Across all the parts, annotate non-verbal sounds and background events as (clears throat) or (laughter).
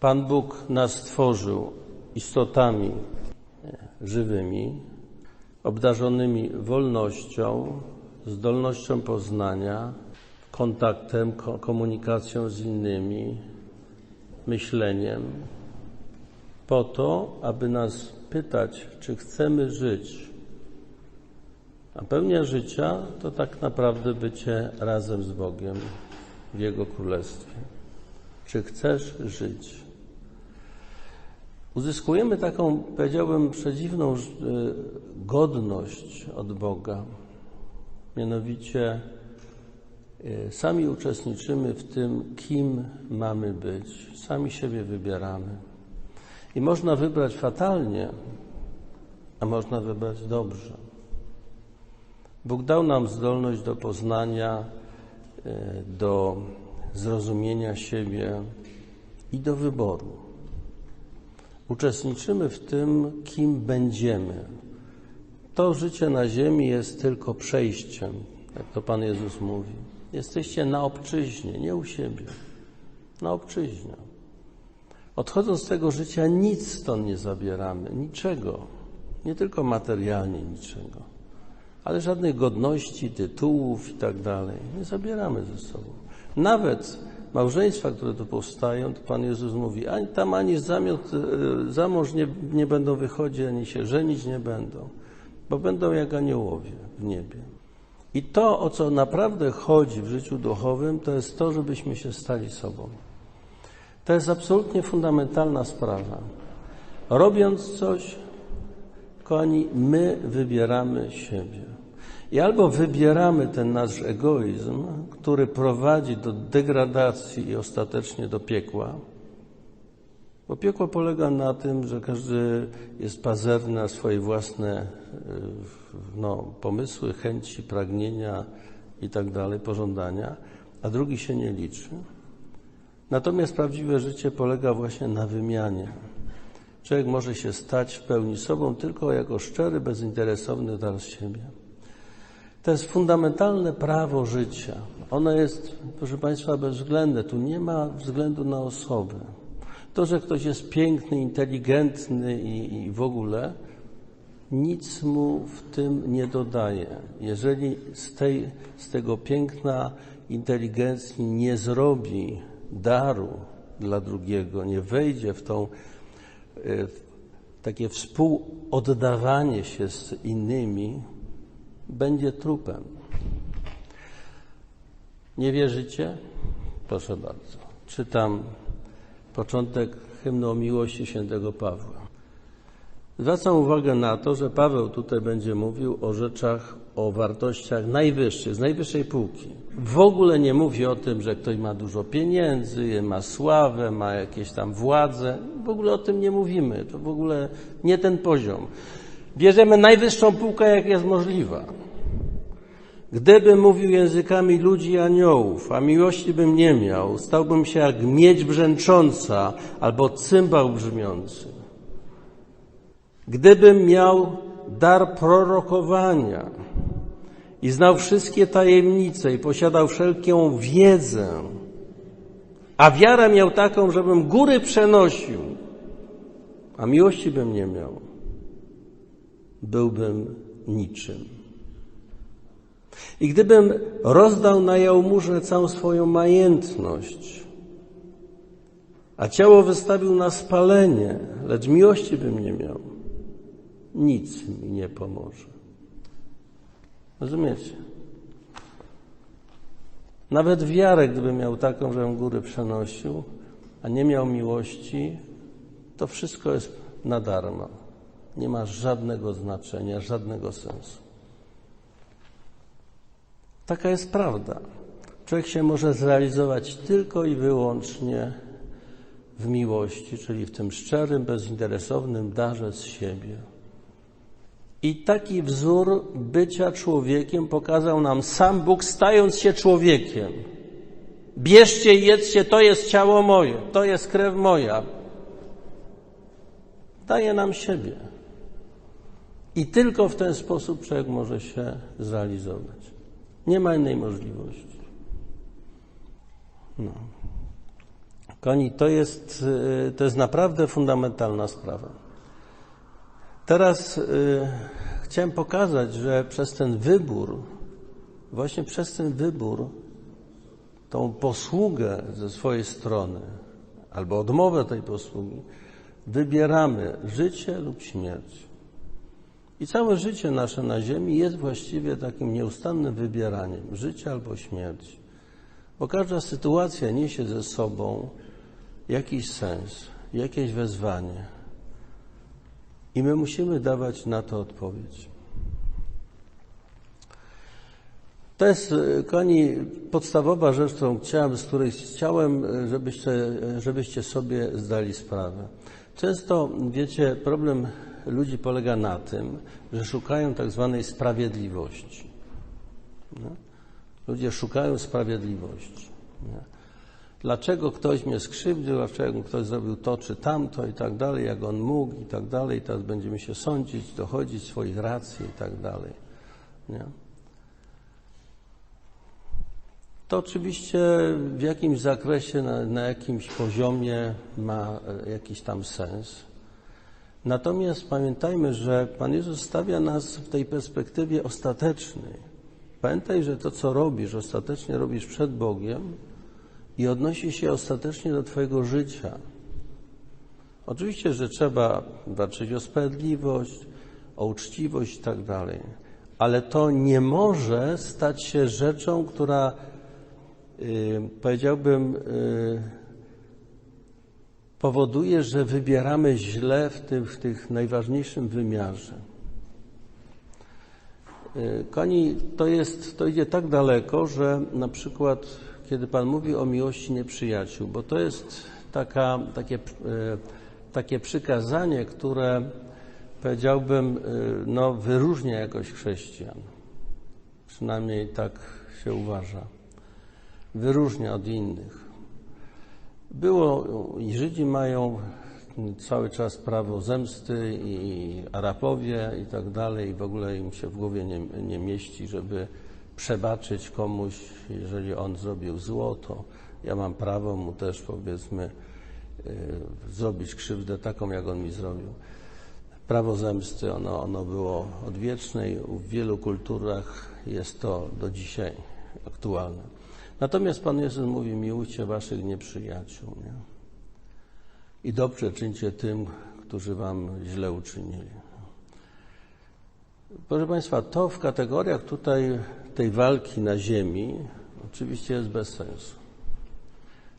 Pan Bóg nas stworzył istotami żywymi, obdarzonymi wolnością, zdolnością poznania, kontaktem, komunikacją z innymi, myśleniem, po to, aby nas pytać, czy chcemy żyć. A pełnia życia to tak naprawdę bycie razem z Bogiem w Jego Królestwie. Czy chcesz żyć? Uzyskujemy taką, powiedziałbym, przedziwną e, godność od Boga. Mianowicie e, sami uczestniczymy w tym, kim mamy być. Sami siebie wybieramy. I można wybrać fatalnie, a można wybrać dobrze. Bóg dał nam zdolność do poznania, e, do zrozumienia siebie i do wyboru. Uczestniczymy w tym, kim będziemy. To życie na ziemi jest tylko przejściem, jak to Pan Jezus mówi. Jesteście na obczyźnie, nie u siebie. Na obczyźnie. Odchodząc z tego życia, nic stąd nie zabieramy, niczego. Nie tylko materialnie niczego, ale żadnych godności, tytułów i tak dalej. Nie zabieramy ze sobą. Nawet małżeństwa, które tu powstają, to Pan Jezus mówi, ani tam ani zamiot, e, za mąż nie, nie będą wychodzić, ani się żenić nie będą, bo będą jak aniołowie w niebie. I to, o co naprawdę chodzi w życiu duchowym, to jest to, żebyśmy się stali sobą. To jest absolutnie fundamentalna sprawa. Robiąc coś, kochani, my wybieramy siebie. I albo wybieramy ten nasz egoizm, który prowadzi do degradacji i ostatecznie do piekła, bo piekło polega na tym, że każdy jest pazerny na swoje własne e, no, pomysły, chęci, pragnienia i tak dalej, pożądania, a drugi się nie liczy. Natomiast prawdziwe życie polega właśnie na wymianie. Człowiek może się stać w pełni sobą tylko jako szczery, bezinteresowny z siebie. To jest fundamentalne prawo życia. Ono jest, proszę Państwa, bezwzględne. Tu nie ma względu na osobę. To, że ktoś jest piękny, inteligentny i, i w ogóle, nic mu w tym nie dodaje. Jeżeli z, tej, z tego piękna, inteligencji nie zrobi daru dla drugiego, nie wejdzie w tą e, w takie współoddawanie się z innymi, będzie trupem. Nie wierzycie? Proszę bardzo. Czytam początek hymnu o miłości świętego Pawła. Zwracam uwagę na to, że Paweł tutaj będzie mówił o rzeczach, o wartościach najwyższych, z najwyższej półki. W ogóle nie mówi o tym, że ktoś ma dużo pieniędzy, ma sławę, ma jakieś tam władzę. W ogóle o tym nie mówimy. To w ogóle nie ten poziom. Bierzemy najwyższą półkę, jak jest możliwa. Gdybym mówił językami ludzi i aniołów, a miłości bym nie miał, stałbym się jak miedź brzęcząca albo cymbał brzmiący. Gdybym miał dar prorokowania i znał wszystkie tajemnice i posiadał wszelką wiedzę, a wiarę miał taką, żebym góry przenosił, a miłości bym nie miał, byłbym niczym. I gdybym rozdał na jałmużnę całą swoją majętność, a ciało wystawił na spalenie, lecz miłości bym nie miał, nic mi nie pomoże. Rozumiecie? Nawet wiarę, gdybym miał taką, żebym góry przenosił, a nie miał miłości, to wszystko jest na darmo. Nie ma żadnego znaczenia, żadnego sensu. Taka jest prawda. Człowiek się może zrealizować tylko i wyłącznie w miłości, czyli w tym szczerym, bezinteresownym darze z siebie. I taki wzór bycia człowiekiem pokazał nam sam Bóg, stając się człowiekiem. Bierzcie i jedzcie, to jest ciało moje, to jest krew moja. Daje nam siebie. I tylko w ten sposób człowiek może się zrealizować. Nie ma innej możliwości. No. Kochani, to jest, y, to jest naprawdę fundamentalna sprawa. Teraz y, chciałem pokazać, że przez ten wybór, właśnie przez ten wybór, tą posługę ze swojej strony, albo odmowę tej posługi, wybieramy życie lub śmierć. I całe życie nasze na Ziemi jest właściwie takim nieustannym wybieraniem życia albo śmierci. Bo każda sytuacja niesie ze sobą jakiś sens, jakieś wezwanie. I my musimy dawać na to odpowiedź. To jest, kochani, podstawowa rzecz, którą chciałem, z której chciałem, żebyście, żebyście sobie zdali sprawę. Często, wiecie, problem ludzi polega na tym, że szukają tak zwanej sprawiedliwości. Nie? Ludzie szukają sprawiedliwości. Nie? Dlaczego ktoś mnie skrzywdził, dlaczego ktoś zrobił to czy tamto i tak dalej, jak on mógł i tak dalej, teraz będziemy się sądzić, dochodzić swoich racji i tak dalej. Nie? To oczywiście w jakimś zakresie, na, na jakimś poziomie ma e, jakiś tam sens. Natomiast pamiętajmy, że Pan Jezus stawia nas w tej perspektywie ostatecznej. Pamiętaj, że to, co robisz, ostatecznie robisz przed Bogiem i odnosi się ostatecznie do Twojego życia. Oczywiście, że trzeba walczyć o sprawiedliwość, o uczciwość i tak dalej, ale to nie może stać się rzeczą, która, yy, powiedziałbym, yy, powoduje, że wybieramy źle w tym, w tych najważniejszym wymiarze. Y, Koni, to jest, to idzie tak daleko, że na przykład, kiedy Pan mówi o miłości nieprzyjaciół, bo to jest taka, takie, y, takie przykazanie, które powiedziałbym, y, no, wyróżnia jakoś chrześcijan. Przynajmniej tak się uważa. Wyróżnia od innych. Było, i Żydzi mają cały czas prawo zemsty i Arabowie i tak dalej i w ogóle im się w głowie nie, nie mieści, żeby przebaczyć komuś, jeżeli on zrobił zło, to ja mam prawo mu też powiedzmy y, zrobić krzywdę taką, jak on mi zrobił. Prawo zemsty, ono, ono było odwieczne i w wielu kulturach jest to do dzisiaj aktualne. Natomiast Pan Jezus mówi, miłujcie waszych nieprzyjaciół. Nie? I dobrze czyńcie tym, którzy wam źle uczynili. Proszę Państwa, to w kategoriach tutaj tej walki na ziemi oczywiście jest bez sensu.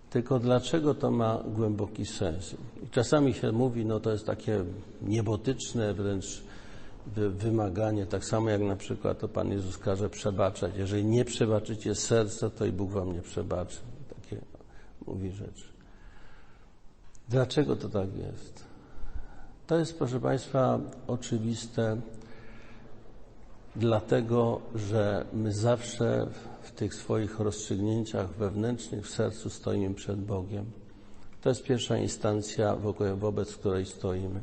Tylko dlaczego to ma głęboki sens? I czasami się mówi, no to jest takie niebotyczne wręcz wymaganie, tak samo jak na przykład to Pan Jezus każe przebaczać. Jeżeli nie przebaczycie serca, to i Bóg wam nie przebaczy. Takie mówi rzeczy. Dlaczego to tak jest? To jest, proszę Państwa, oczywiste, dlatego że my zawsze w tych swoich rozstrzygnięciach wewnętrznych w sercu stoimy przed Bogiem. To jest pierwsza instancja, wobec której stoimy.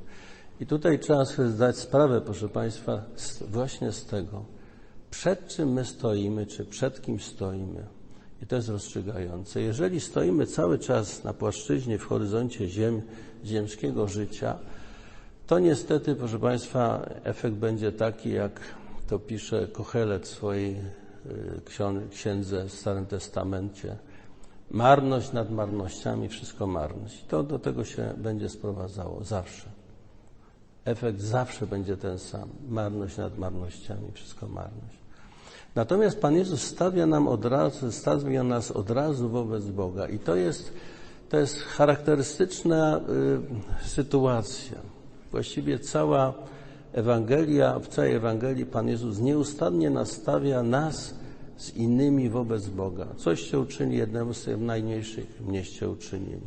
I tutaj trzeba sobie zdać sprawę, proszę Państwa, właśnie z tego, przed czym my stoimy, czy przed kim stoimy. I to jest rozstrzygające. Jeżeli stoimy cały czas na płaszczyźnie, w horyzoncie ziem, ziemskiego życia, to niestety, proszę Państwa, efekt będzie taki, jak to pisze Kochelet w swojej y, księdze w Starym Testamencie. Marność nad marnościami, wszystko marność. I to do tego się będzie sprowadzało zawsze. Efekt zawsze będzie ten sam. Marność nad marnościami, wszystko marność. Natomiast Pan Jezus stawia, nam od razu, stawia nas od razu wobec Boga i to jest, to jest charakterystyczna y, sytuacja. Właściwie cała Ewangelia, w całej Ewangelii Pan Jezus nieustannie nastawia nas z innymi wobec Boga. Coście uczyni jednemu z tych najmniejszych, mnieście uczynili.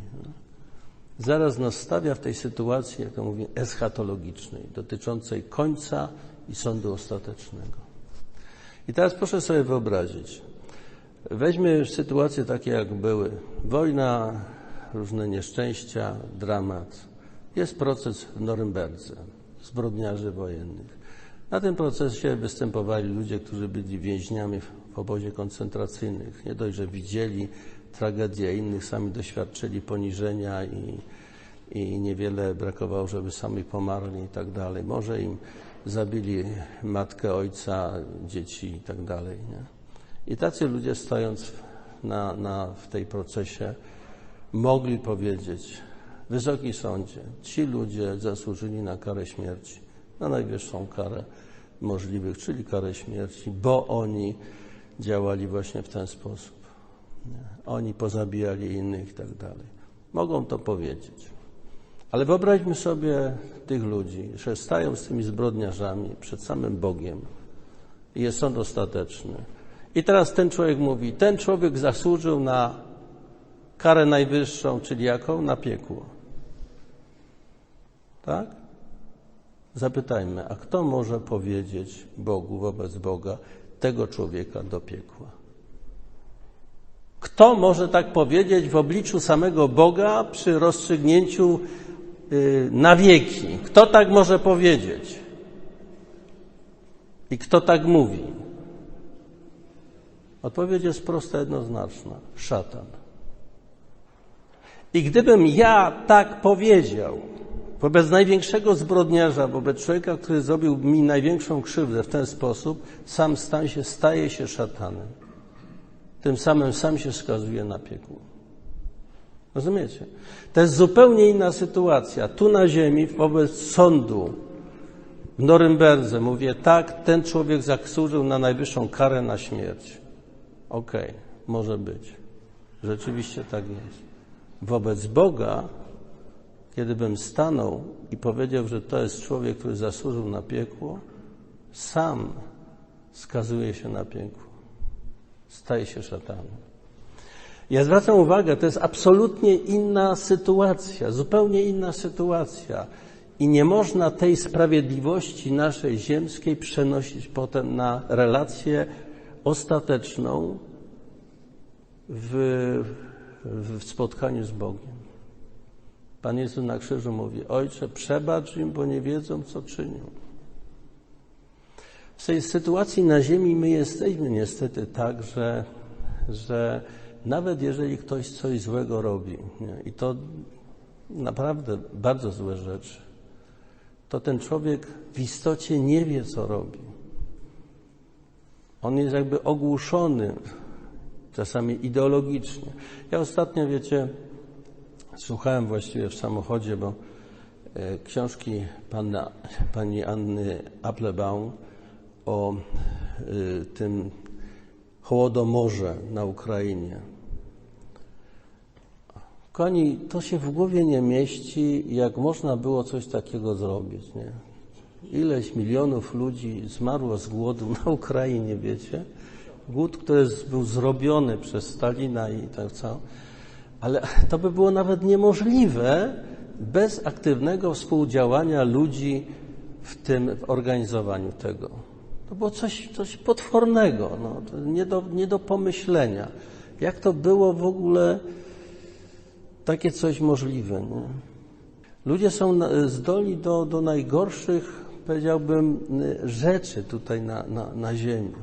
Zaraz nas stawia w tej sytuacji, jak to mówię, eschatologicznej, dotyczącej końca i sądu ostatecznego. I teraz proszę sobie wyobrazić, weźmy sytuacje takie, jak były. Wojna, różne nieszczęścia, dramat. Jest proces w Norymberdze, zbrodniarzy wojennych. Na tym procesie występowali ludzie, którzy byli więźniami w obozie koncentracyjnych. Nie dość, że widzieli tragedie innych, sami doświadczyli poniżenia i, i niewiele brakowało, żeby sami pomarli i tak dalej. Może im zabili matkę, ojca, dzieci i tak dalej. Nie? I tacy ludzie stojąc na, na, w tej procesie mogli powiedzieć, Wysoki Sądzie, ci ludzie zasłużyli na karę śmierci, na najwyższą karę możliwych, czyli karę śmierci, bo oni działali właśnie w ten sposób. Oni pozabijali innych i tak dalej. Mogą to powiedzieć. Ale wyobraźmy sobie tych ludzi, że stają z tymi zbrodniarzami przed samym Bogiem i jest sąd ostateczny. I teraz ten człowiek mówi, ten człowiek zasłużył na karę najwyższą, czyli jaką? Na piekło. Tak? Zapytajmy, a kto może powiedzieć Bogu wobec Boga tego człowieka do piekła? Kto może tak powiedzieć w obliczu samego Boga przy rozstrzygnięciu yy, na wieki? Kto tak może powiedzieć? I kto tak mówi? Odpowiedź jest prosta, jednoznaczna. Szatan. I gdybym ja tak powiedział wobec największego zbrodniarza, wobec człowieka, który zrobił mi największą krzywdę w ten sposób, sam stan się, staje się szatanem. Tym samym sam się skazuje na piekło. Rozumiecie? To jest zupełnie inna sytuacja. Tu na ziemi, wobec sądu w Norymberdze mówię, tak, ten człowiek zasłużył na najwyższą karę na śmierć. Okej, okay, może być. Rzeczywiście tak jest. Wobec Boga, kiedybym stanął i powiedział, że to jest człowiek, który zasłużył na piekło, sam skazuje się na piekło. Staje się szatanem. Ja zwracam uwagę, to jest absolutnie inna sytuacja, zupełnie inna sytuacja. I nie można tej sprawiedliwości naszej ziemskiej przenosić potem na relację ostateczną w, w spotkaniu z Bogiem. Pan Jezus na krzyżu mówi: Ojcze, przebacz im, bo nie wiedzą, co czynią. W tej sytuacji na Ziemi my jesteśmy niestety tak, że, że nawet jeżeli ktoś coś złego robi, nie, i to naprawdę bardzo złe rzeczy, to ten człowiek w istocie nie wie, co robi. On jest jakby ogłuszony, czasami ideologicznie. Ja ostatnio, wiecie, słuchałem właściwie w samochodzie, bo e, książki pana, pani Anny Applebaum o y, tym Hołodomorze na Ukrainie. Kochani, to się w głowie nie mieści, jak można było coś takiego zrobić, nie? Ileś milionów ludzi zmarło z głodu na Ukrainie, wiecie? Głód, który był zrobiony przez Stalina i tak co. Ale to by było nawet niemożliwe bez aktywnego współdziałania ludzi w tym w organizowaniu tego. To było coś, coś potwornego, no, nie, do, nie do pomyślenia. Jak to było w ogóle takie coś możliwe? Nie? Ludzie są zdolni do, do najgorszych powiedziałbym, rzeczy tutaj na, na, na ziemi.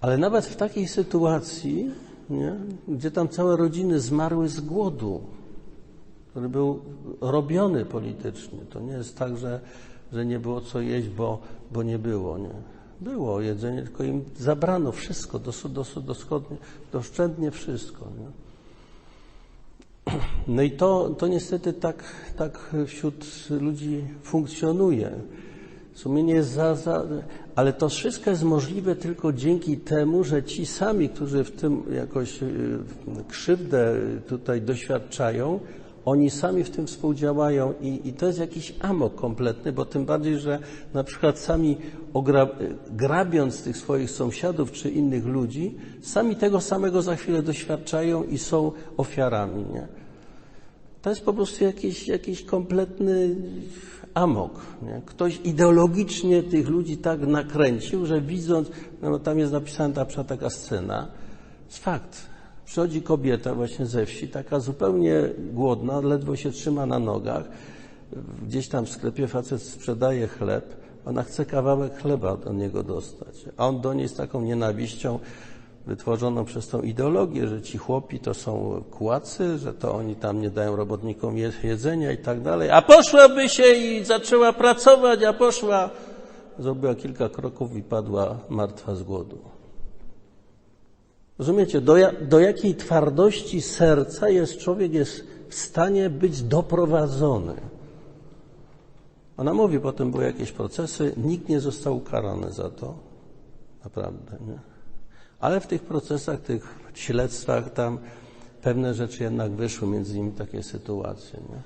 Ale nawet w takiej sytuacji, nie, gdzie tam całe rodziny zmarły z głodu, który był robiony politycznie, to nie jest tak, że, że nie było co jeść, bo, bo nie było. Nie. Było jedzenie, tylko im zabrano wszystko, dos, dos, doschodnie, doszczętnie wszystko. Nie. (clears throat) No i to, to niestety tak, tak wśród ludzi funkcjonuje. Sumienie jest za, za, ale to wszystko jest możliwe tylko dzięki temu, że ci sami, którzy w tym jakoś y, krzywdę tutaj doświadczają, oni sami w tym współdziałają i, i to jest jakiś amok kompletny, bo tym bardziej, że na przykład sami ogra, grabiąc tych swoich sąsiadów czy innych ludzi, sami tego samego za chwilę doświadczają i są ofiarami. Nie? To jest po prostu jakiś, jakiś kompletny amok. Nie? Ktoś ideologicznie tych ludzi tak nakręcił, że widząc, no tam jest napisana ta taka scena, jest fakt. Przychodzi kobieta właśnie ze wsi, taka zupełnie głodna, ledwo się trzyma na nogach. Gdzieś tam w sklepie facet sprzedaje chleb, ona chce kawałek chleba do niego dostać. A on do niej z taką nienawiścią wytworzoną przez tą ideologię, że ci chłopi to są kłacy, że to oni tam nie dają robotnikom je- jedzenia i tak dalej. A poszłaby się i zaczęła pracować, a poszła, zrobiła kilka kroków i padła martwa z głodu. Rozumiecie, do, ja, do jakiej twardości serca jest człowiek jest w stanie być doprowadzony. Ona mówi, potem były jakieś procesy, nikt nie został ukarany za to. Naprawdę, nie? Ale w tych procesach, tych śledztwach tam pewne rzeczy jednak wyszły, między innymi takie sytuacje, nie?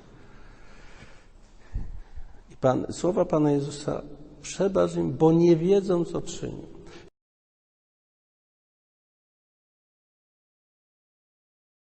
I pan, słowa Pana Jezusa, przebacz im, bo nie wiedzą, co czynią.